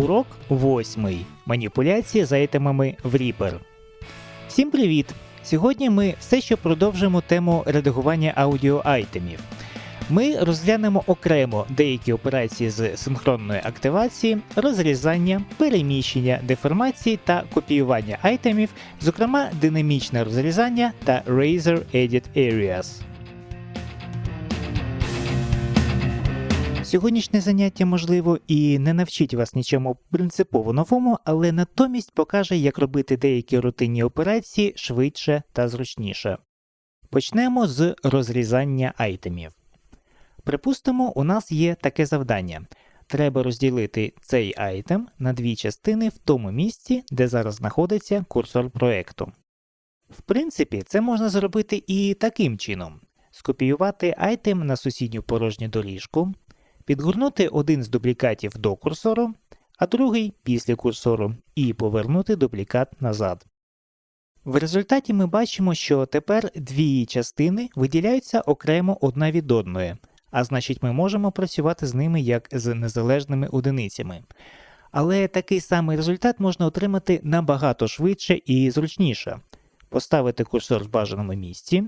Урок 8. Маніпуляції з айтемами в Reaper. Всім привіт! Сьогодні ми все ще продовжимо тему редагування аудіоайтемів. Ми розглянемо окремо деякі операції з синхронної активації, розрізання, переміщення, деформації та копіювання айтемів, зокрема динамічне розрізання та Razor Edit Areas. Сьогоднішнє заняття, можливо, і не навчить вас нічому принципово новому, але натомість покаже, як робити деякі рутинні операції швидше та зручніше. Почнемо з розрізання айтемів. Припустимо, у нас є таке завдання. Треба розділити цей айтем на дві частини в тому місці, де зараз знаходиться курсор проекту. В принципі, це можна зробити і таким чином: скопіювати айтем на сусідню порожню доріжку, підгорнути один з дублікатів до курсору, а другий після курсору, і повернути дублікат назад. В результаті ми бачимо, що тепер дві частини виділяються окремо одна від одної, а значить ми можемо працювати з ними як з незалежними одиницями. Але такий самий результат можна отримати набагато швидше і зручніше. Поставити курсор в бажаному місці,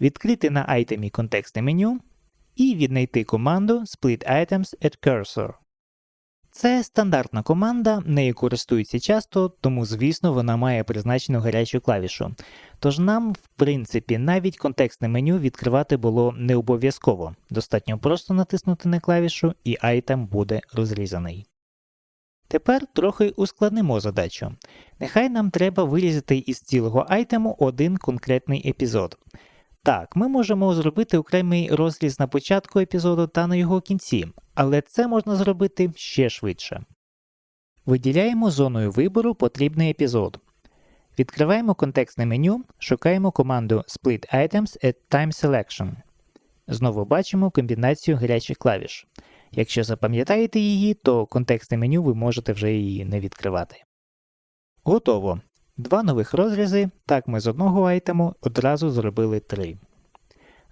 відкрити на айтемі контекстне меню і віднайти команду Split Items at Cursor. Це стандартна команда, нею користуються часто, тому, звісно, вона має призначену гарячу клавішу. Тож нам, в принципі, навіть контекстне меню відкривати було не обов'язково. Достатньо просто натиснути на клавішу і айтем буде розрізаний. Тепер трохи ускладнимо задачу. Нехай нам треба вирізати із цілого айтему один конкретний епізод. Так, ми можемо зробити окремий розріз на початку епізоду та на його кінці, але це можна зробити ще швидше. Виділяємо зоною вибору потрібний епізод. Відкриваємо контекстне меню, шукаємо команду Split Items at Time Selection. Знову бачимо комбінацію гарячих клавіш. Якщо запам'ятаєте її, то контекстне меню ви можете вже її не відкривати. Готово. Два нових розрізи, так ми з одного айтему одразу зробили три.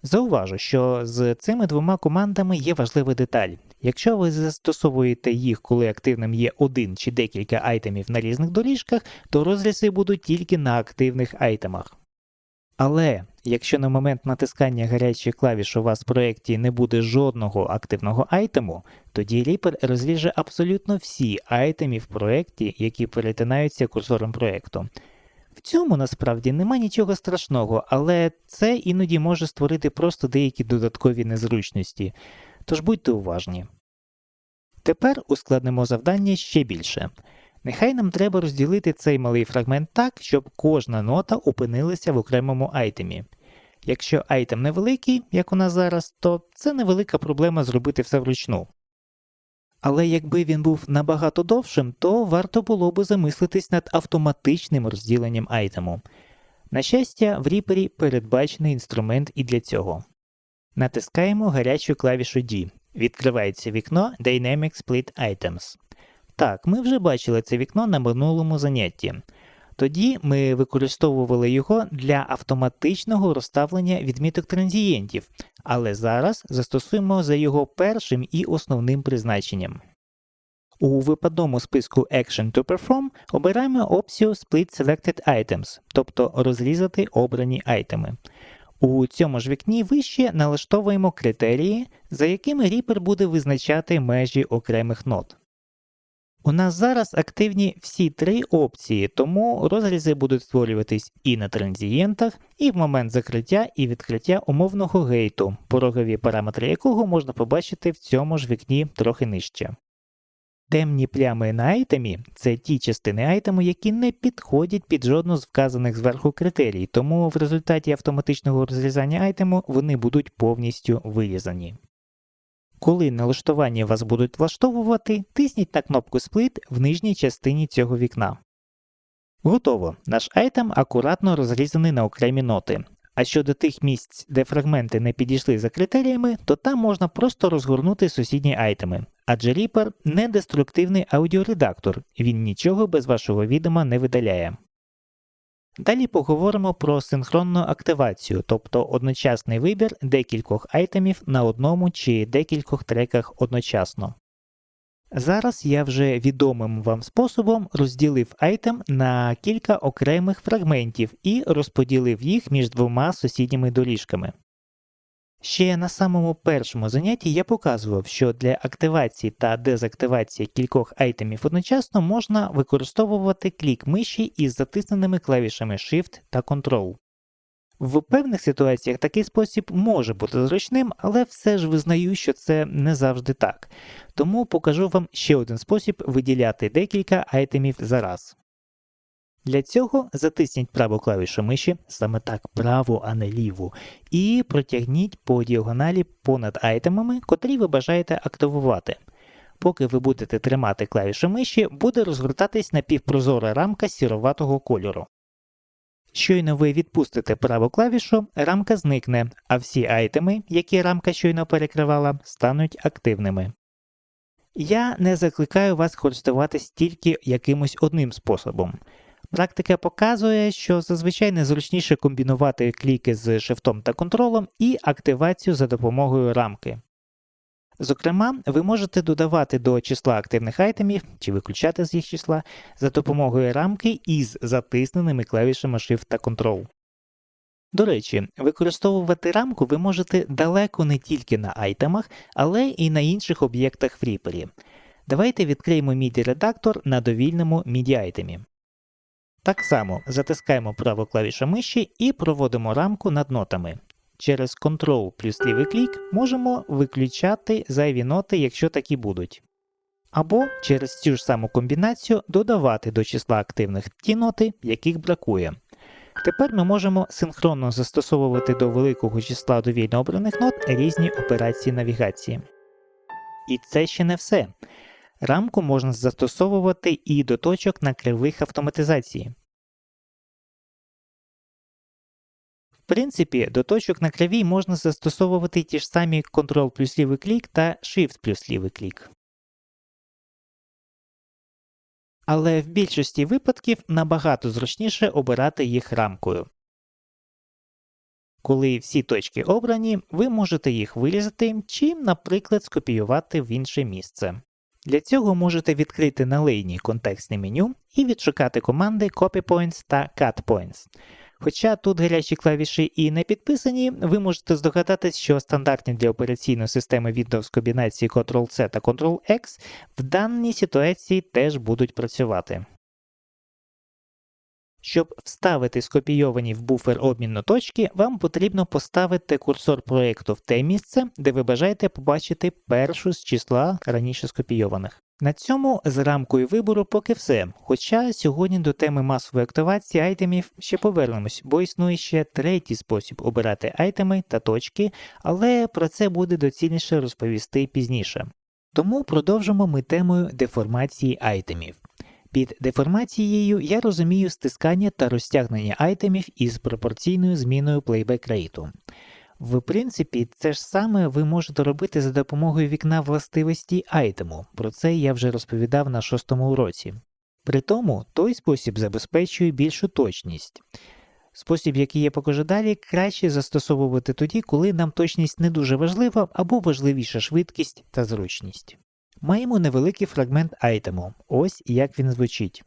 Зауважу, що з цими двома командами є важлива деталь. Якщо ви застосовуєте їх, коли активним є один чи декілька айтемів на різних доріжках, то розрізи будуть тільки на активних айтемах. Але якщо на момент натискання гарячих клавіш у вас в проєкті не буде жодного активного айтему, тоді Reaper розріже абсолютно всі айтеми в проєкті, які перетинаються курсором проєкту. В цьому насправді нема нічого страшного, але це іноді може створити просто деякі додаткові незручності, тож будьте уважні. Тепер ускладнимо завдання ще більше. Нехай нам треба розділити цей малий фрагмент так, щоб кожна нота опинилася в окремому айтемі. Якщо айтем невеликий, як у нас зараз, то це невелика проблема зробити все вручну. Але якби він був набагато довшим, то варто було би замислитись над автоматичним розділенням айтему. На щастя, в Reaper передбачений інструмент і для цього. Натискаємо гарячу клавішу D. Відкривається вікно Dynamic Split Items. Так, ми вже бачили це вікно на минулому занятті. Тоді ми використовували його для автоматичного розставлення відміток транзієнтів, але зараз застосуємо за його першим і основним призначенням. У випадному списку Action to Perform обираємо опцію Split Selected Items, тобто розрізати обрані айтеми. У цьому ж вікні вище налаштовуємо критерії, за якими Reaper буде визначати межі окремих нот. У нас зараз активні всі три опції, тому розрізи будуть створюватись і на транзієнтах, і в момент закриття і відкриття умовного гейту, порогові параметри якого можна побачити в цьому ж вікні трохи нижче. Темні плями на айтемі це ті частини айтему, які не підходять під жодну з вказаних зверху критерій, тому в результаті автоматичного розрізання айтему вони будуть повністю вирізані. Коли налаштування вас будуть влаштовувати, тисніть на кнопку Split в нижній частині цього вікна. Готово. Наш айтем акуратно розрізаний на окремі ноти. А щодо тих місць, де фрагменти не підійшли за критеріями, то там можна просто розгорнути сусідні айтеми. Адже Reaper не деструктивний аудіоредактор, він нічого без вашого відома не видаляє. Далі поговоримо про синхронну активацію, тобто одночасний вибір декількох айтемів на одному чи декількох треках одночасно. Зараз я вже відомим вам способом розділив айтем на кілька окремих фрагментів і розподілив їх між двома сусідніми доріжками. Ще на самому першому занятті я показував, що для активації та дезактивації кількох айтемів одночасно можна використовувати клік миші із затисненими клавішами Shift та Ctrl. В певних ситуаціях такий спосіб може бути зручним, але все ж визнаю, що це не завжди так. Тому покажу вам ще один спосіб виділяти декілька айтемів за раз. Для цього затисніть праву клавішу миші, саме так праву, а не ліву, і протягніть по діагоналі понад айтемами, котрі ви бажаєте активувати. Поки ви будете тримати клавішу миші, буде розгортатись напівпрозора рамка сіроватого кольору. Щойно ви відпустите праву клавішу, рамка зникне, а всі айтеми, які рамка щойно перекривала, стануть активними. Я не закликаю вас користуватись тільки якимось одним способом. Практика показує, що зазвичай незручніше комбінувати кліки з шифтом та контролем і активацію за допомогою рамки. Зокрема, ви можете додавати до числа активних айтемів чи виключати з їх числа за допомогою рамки із затисненими клавішами Shift та Ctrl. До речі, використовувати рамку ви можете далеко не тільки на айтемах, але і на інших об'єктах в Reaper. Давайте відкриємо MIDI редактор на довільному MIDI айтемі. Так само затискаємо праву клавішу миші і проводимо рамку над нотами. Через Ctrl плюс лівий клік можемо виключати зайві ноти, якщо такі будуть. Або через цю ж саму комбінацію додавати до числа активних ті ноти, яких бракує. Тепер ми можемо синхронно застосовувати до великого числа довільно обраних нот різні операції навігації. І це ще не все. Рамку можна застосовувати і до точок на кривих автоматизації. В принципі, до точок на кривій можна застосовувати ті ж самі Ctrl плюс лівий клік та Shift плюс лівий клік. Але в більшості випадків набагато зручніше обирати їх рамкою. Коли всі точки обрані, ви можете їх вирізати чи, наприклад, скопіювати в інше місце. Для цього можете відкрити на лейні контекстне меню і відшукати команди CopyPoints та CutPoints. Хоча тут гарячі клавіші і не підписані, ви можете здогадатись, що стандартні для операційної системи Windows комбінації Ctrl-C та Ctrl-X в даній ситуації теж будуть працювати. Щоб вставити скопійовані в буфер обмінно точки, вам потрібно поставити курсор проєкту в те місце, де ви бажаєте побачити першу з числа раніше скопійованих. На цьому з рамкою вибору поки все. Хоча сьогодні до теми масової активації айтемів ще повернемось, бо існує ще третій спосіб обирати айтеми та точки, але про це буде доцільніше розповісти пізніше. Тому продовжимо ми темою деформації айтемів. Під деформацією я розумію стискання та розтягнення айтемів із пропорційною зміною playback rate. В принципі, це ж саме ви можете робити за допомогою вікна властивості айтему, про це я вже розповідав на шостому уроці. При тому той спосіб забезпечує більшу точність. Спосіб, який я покажу далі, краще застосовувати тоді, коли нам точність не дуже важлива або важливіша швидкість та зручність. Маємо невеликий фрагмент айтему. Ось як він звучить.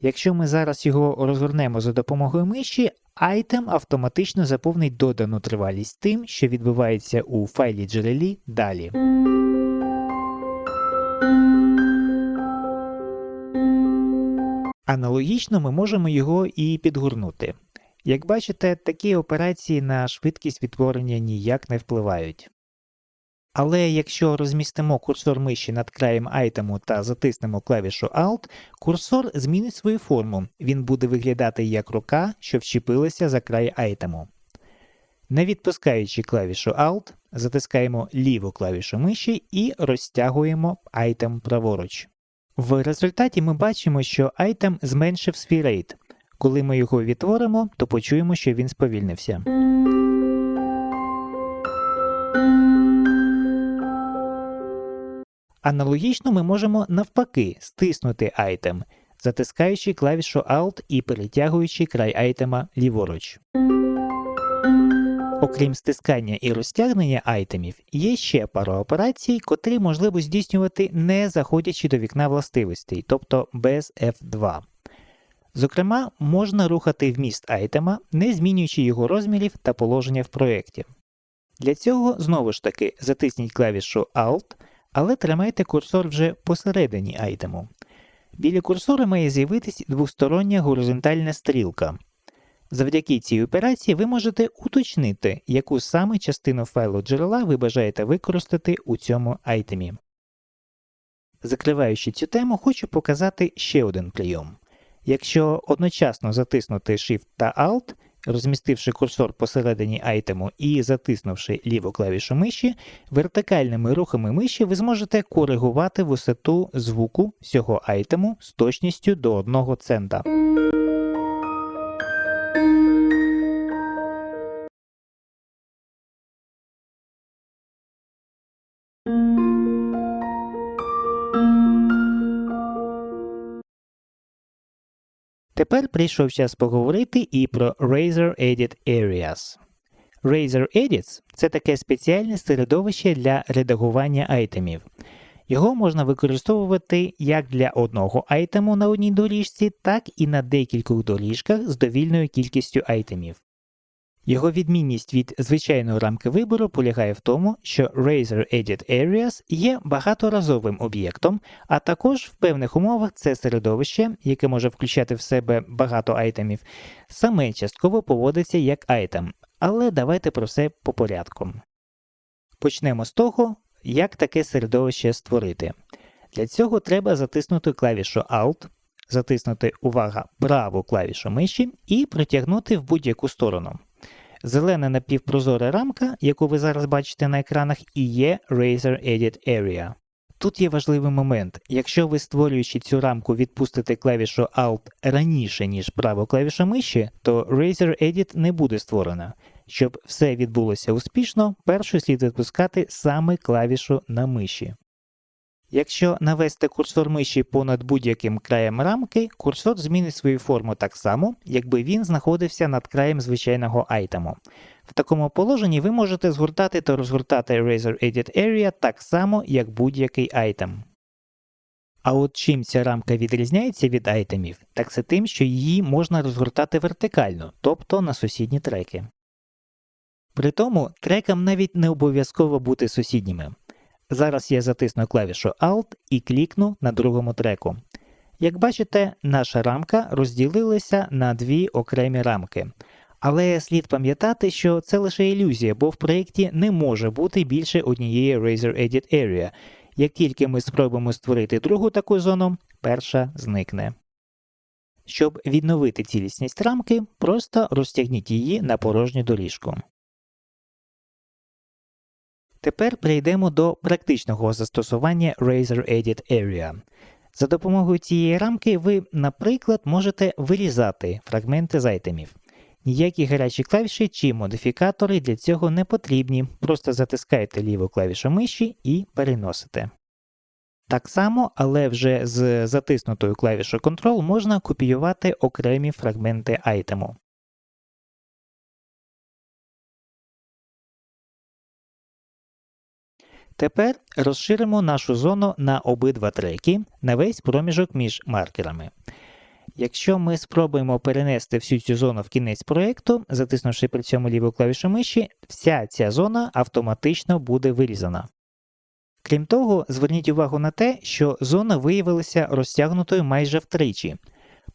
Якщо ми зараз його розгорнемо за допомогою миші, айтем автоматично заповнить додану тривалість тим, що відбувається у файлі джерелі далі. Аналогічно ми можемо його і підгорнути. Як бачите, такі операції на швидкість відтворення ніяк не впливають. Але якщо розмістимо курсор миші над краєм айтему та затиснемо клавішу Alt, курсор змінить свою форму, він буде виглядати як рука, що вчепилася за край айтему. Не відпускаючи клавішу Alt, затискаємо ліву клавішу миші і розтягуємо айтем праворуч. В результаті ми бачимо, що айтем зменшив свій рейд. Коли ми його відтворимо, то почуємо, що він сповільнився. Аналогічно ми можемо навпаки стиснути айтем, затискаючи клавішу Alt і перетягуючи край айтема ліворуч. Окрім стискання і розтягнення айтемів, є ще пара операцій, котрі можливо здійснювати не заходячи до вікна властивостей, тобто без F2. Зокрема, можна рухати вміст айтема, не змінюючи його розмірів та положення в проєкті. Для цього знову ж таки затисніть клавішу Alt, але тримайте курсор вже посередині айтему. Біля курсора має з'явитись двостороння горизонтальна стрілка. Завдяки цій операції ви можете уточнити, яку саме частину файлу джерела ви бажаєте використати у цьому айтемі. Закриваючи цю тему, хочу показати ще один прийом. Якщо одночасно затиснути Shift та Alt, розмістивши курсор посередині айтему і затиснувши ліву клавішу миші, вертикальними рухами миші ви зможете коригувати висоту звуку всього айтему з точністю до 1 цента. Тепер прийшов час поговорити і про Razer Edit Areas. Razer Edits це таке спеціальне середовище для редагування айтемів. Його можна використовувати як для одного айтему на одній доріжці, так і на декількох доріжках з довільною кількістю айтемів. Його відмінність від звичайної рамки вибору полягає в тому, що Razer Edit Areas є багаторазовим об'єктом, а також в певних умовах це середовище, яке може включати в себе багато айтемів, саме частково поводиться як айтем. Але давайте про все по порядку. Почнемо з того, як таке середовище створити. Для цього треба затиснути клавішу Alt, затиснути увага праву клавішу миші і протягнути в будь-яку сторону. Зелена напівпрозора рамка, яку ви зараз бачите на екранах, і є Razer Edit Area. Тут є важливий момент. Якщо ви створюючи цю рамку відпустите клавішу Alt раніше, ніж праву клавішу миші, то Razer Edit не буде створена. Щоб все відбулося успішно, першою слід відпускати саме клавішу на миші. Якщо навести курсор миші понад будь-яким краєм рамки, курсор змінить свою форму так само, якби він знаходився над краєм звичайного айтему. В такому положенні ви можете згортати та розгортати Razer Edit Area так само, як будь-який айтем. А от чим ця рамка відрізняється від айтемів, так це тим, що її можна розгортати вертикально, тобто на сусідні треки. При тому трекам навіть не обов'язково бути сусідніми. Зараз я затисну клавішу Alt і клікну на другому треку. Як бачите, наша рамка розділилася на дві окремі рамки. Але слід пам'ятати, що це лише ілюзія, бо в проєкті не може бути більше однієї Razer Edit Area. Як тільки ми спробуємо створити другу таку зону, перша зникне. Щоб відновити цілісність рамки, просто розтягніть її на порожню доріжку. Тепер перейдемо до практичного застосування Razer Edit Area. За допомогою цієї рамки ви, наприклад, можете вирізати фрагменти з айтемів. Ніякі гарячі клавіші чи модифікатори для цього не потрібні, просто затискайте ліву клавішу миші і переносите. Так само, але вже з затиснутою клавішою Ctrl можна копіювати окремі фрагменти айтему. Тепер розширимо нашу зону на обидва треки на весь проміжок між маркерами. Якщо ми спробуємо перенести всю цю зону в кінець проєкту, затиснувши при цьому ліву клавішу миші, вся ця зона автоматично буде вирізана. Крім того, зверніть увагу на те, що зона виявилася розтягнутою майже втричі.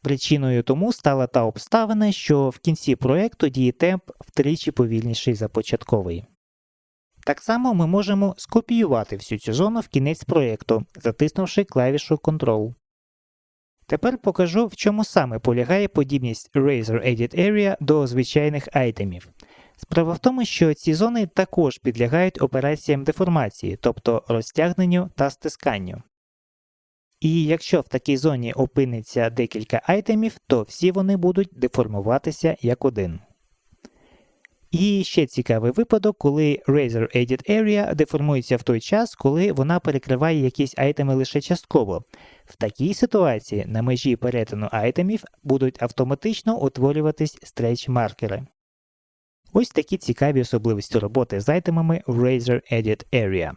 Причиною тому стала та обставина, що в кінці проєкту діє темп втричі повільніший за початковий. Так само ми можемо скопіювати всю цю зону в кінець проєкту, затиснувши клавішу Ctrl. Тепер покажу, в чому саме полягає подібність Razer Edit Area до звичайних айтемів. Справа в тому, що ці зони також підлягають операціям деформації, тобто розтягненню та стисканню. І якщо в такій зоні опиниться декілька айтемів, то всі вони будуть деформуватися як один. І ще цікавий випадок, коли Razor Edit Area деформується в той час, коли вона перекриває якісь айтеми лише частково. В такій ситуації на межі перетину айтемів будуть автоматично утворюватись стретч маркери. Ось такі цікаві особливості роботи з айтемами в Razor Edit Area.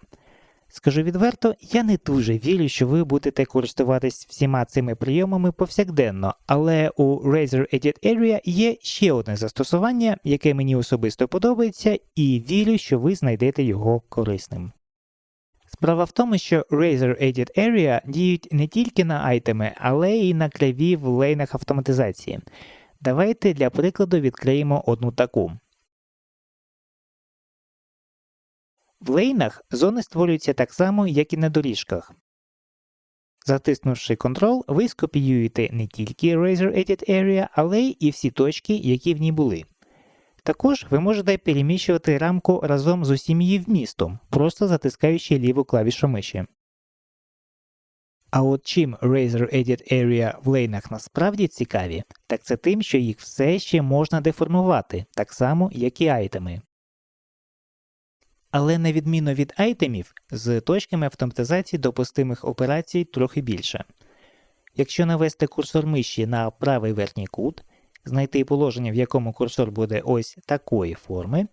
Скажу відверто, я не дуже вірю, що ви будете користуватись всіма цими прийомами повсякденно, але у Razer Edit Area є ще одне застосування, яке мені особисто подобається, і вірю, що ви знайдете його корисним. Справа в тому, що Razer Edit Area діють не тільки на айтеми, але й на кляві в лейнах автоматизації. Давайте для прикладу відкриємо одну таку. В лейнах зони створюються так само, як і на доріжках. Затиснувши Ctrl, ви скопіюєте не тільки Razer Edit Area, але й всі точки, які в ній були. Також ви можете переміщувати рамку разом з усім її вмістом, просто затискаючи ліву клавішу миші. А от чим Razer Edit Area в лейнах насправді цікаві, так це тим, що їх все ще можна деформувати, так само, як і айтеми. Але на відміну від айтемів, з точками автоматизації допустимих операцій трохи більше. Якщо навести курсор миші на правий верхній кут, знайти положення, в якому курсор буде ось такої форми,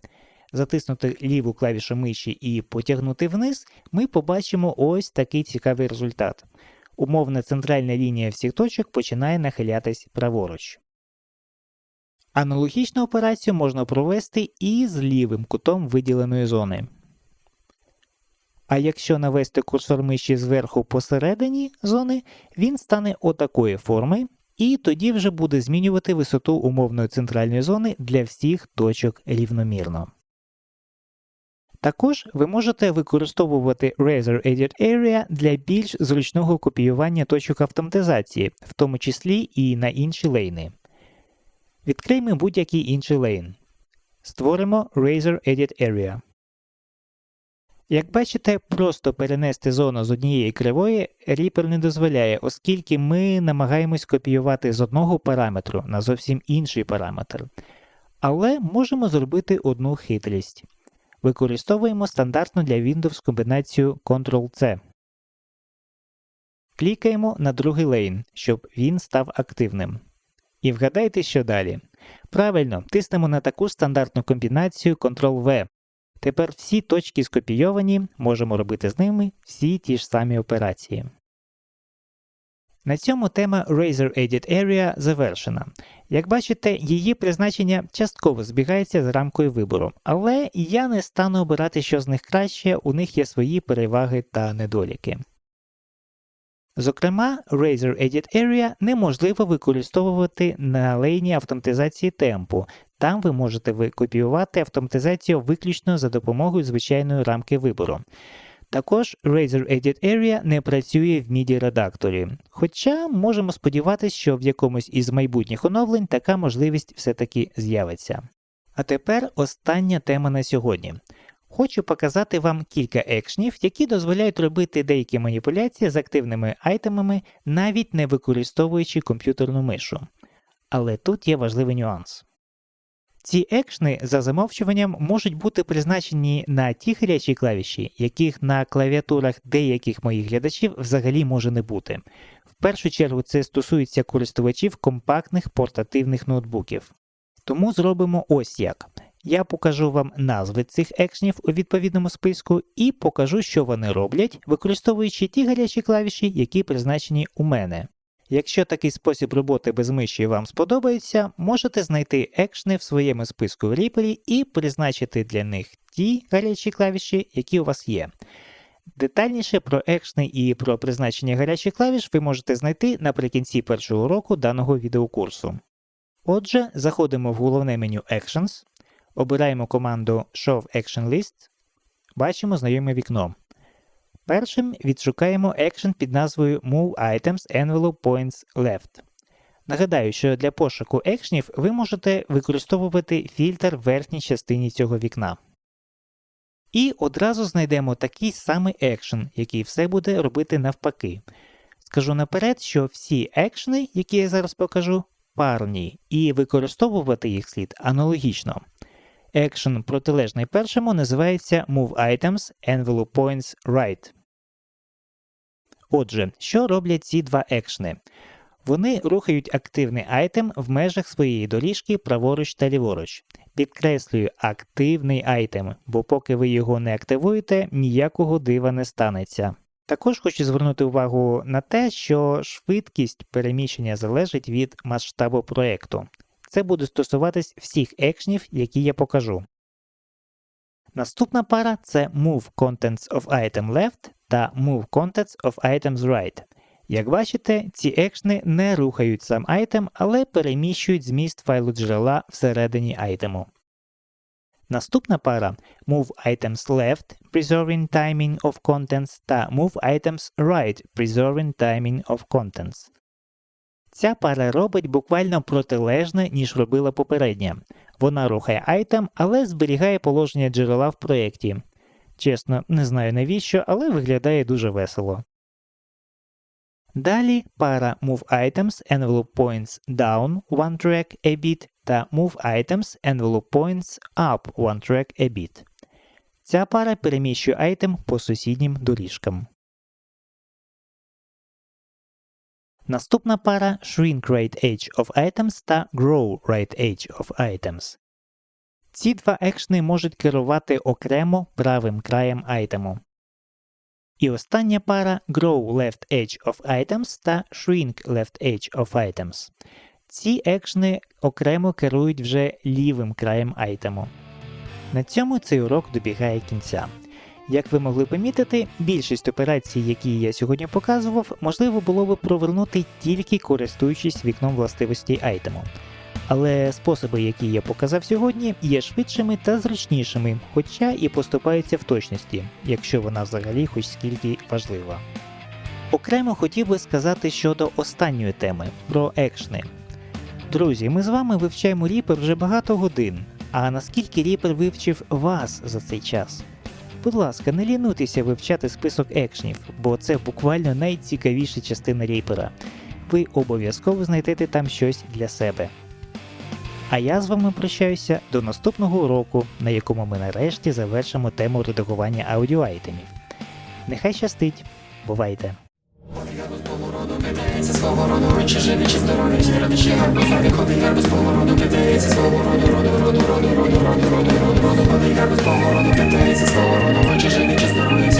затиснути ліву клавішу миші і потягнути вниз, ми побачимо ось такий цікавий результат. Умовна центральна лінія всіх точок починає нахилятись праворуч. Аналогічну операцію можна провести і з лівим кутом виділеної зони. А якщо навести курсор миші зверху посередині зони, він стане отакої форми, і тоді вже буде змінювати висоту умовної центральної зони для всіх точок рівномірно. Також ви можете використовувати Razer Edit Area для більш зручного копіювання точок автоматизації, в тому числі і на інші лейни. Відкриємо будь-який інший лейн. Створимо Razer Edit Area. Як бачите, просто перенести зону з однієї кривої Reaper не дозволяє, оскільки ми намагаємось копіювати з одного параметру на зовсім інший параметр. Але можемо зробити одну хитрість. Використовуємо стандартну для Windows комбінацію Ctrl-C. Клікаємо на другий лейн, щоб він став активним. І вгадайте, що далі. Правильно, тиснемо на таку стандартну комбінацію Ctrl-V. Тепер всі точки скопійовані, можемо робити з ними всі ті ж самі операції. На цьому тема Razer Edit Area завершена. Як бачите, її призначення частково збігається з рамкою вибору, але я не стану обирати, що з них краще, у них є свої переваги та недоліки. Зокрема, Razer Edit Area неможливо використовувати на лейні автоматизації темпу. Там ви можете викопіювати автоматизацію виключно за допомогою звичайної рамки вибору. Також Razer Edit Area не працює в MIDI редакторі, хоча можемо сподіватися, що в якомусь із майбутніх оновлень така можливість все-таки з'явиться. А тепер остання тема на сьогодні. Хочу показати вам кілька екшнів, які дозволяють робити деякі маніпуляції з активними айтемами, навіть не використовуючи комп'ютерну мишу. Але тут є важливий нюанс. Ці екшни за замовчуванням можуть бути призначені на ті гарячі клавіші, яких на клавіатурах деяких моїх глядачів взагалі може не бути. В першу чергу це стосується користувачів компактних портативних ноутбуків. Тому зробимо ось як. Я покажу вам назви цих екшнів у відповідному списку і покажу, що вони роблять, використовуючи ті гарячі клавіші, які призначені у мене. Якщо такий спосіб роботи без миші вам сподобається, можете знайти екшни в своєму списку в Reaper і призначити для них ті гарячі клавіші, які у вас є. Детальніше про екшни і про призначення гарячих клавіш ви можете знайти наприкінці першого уроку даного відеокурсу. Отже, заходимо в головне меню Actions, обираємо команду Show Action List, бачимо знайоме вікно. Першим відшукаємо екшен під назвою Move Items Envelope Points Left. Нагадаю, що для пошуку екшнів ви можете використовувати фільтр в верхній частині цього вікна. І одразу знайдемо такий самий екшен, який все буде робити навпаки. Скажу наперед, що всі екшени, які я зараз покажу, парні, і використовувати їх слід аналогічно. Екшен протилежний першому називається Move Items Envelope Points Right. Отже, що роблять ці два екшни? Вони рухають активний айтем в межах своєї доріжки праворуч та ліворуч. Підкреслюю активний айтем, бо поки ви його не активуєте, ніякого дива не станеться. Також хочу звернути увагу на те, що швидкість переміщення залежить від масштабу проєкту. Це буде стосуватись всіх екшнів, які я покажу. Наступна пара це Move Contents of Item Left та Move Contents of Items Right. Як бачите, ці екшни не рухають сам айтем, але переміщують зміст файлу джерела всередині айтему. Наступна пара Move Items Left Preserving Timing of Contents та Move Items Right Preserving Timing of Contents. Ця пара робить буквально протилежне, ніж робила попередня. Вона рухає айтем, але зберігає положення джерела в проєкті. Чесно, не знаю навіщо, але виглядає дуже весело. Далі пара Move Items Envelope Points Down one track a bit та Move Items Envelope Points Up one track a bit. Ця пара переміщує айтем по сусіднім доріжкам. Наступна пара Shrink Right Edge of Items та Grow Right Edge of Items. Ці два екшни можуть керувати окремо правим краєм айтему. І остання пара Grow Left Edge of Items та Shrink Left Edge of Items. Ці екшни окремо керують вже лівим краєм айтему. На цьому цей урок добігає кінця. Як ви могли помітити, більшість операцій, які я сьогодні показував, можливо було би провернути тільки користуючись вікном властивостей айтему. Але способи, які я показав сьогодні, є швидшими та зручнішими, хоча і поступаються в точності, якщо вона взагалі хоч скільки важлива. Окремо хотів би сказати щодо останньої теми про екшни. Друзі, ми з вами вивчаємо Reaper вже багато годин. А наскільки Reaper вивчив вас за цей час? Будь ласка, не лінуйтеся вивчати список екшнів, бо це буквально найцікавіша частина рейпера. Ви обов'язково знайдете там щось для себе. А я з вами прощаюся до наступного уроку, на якому ми нарешті завершимо тему редагування аудіоайтемів. Нехай щастить, бувайте! кидається свого роду, чи живі, чи здорові, чи ради, чи гарбуза, виходи гарбуз повороду, кидається свого роду, роду, роду, роду, роду, роду, роду, роду, роду, роду, роду, роду, роду, роду, роду, роду, роду, роду, чи здорові.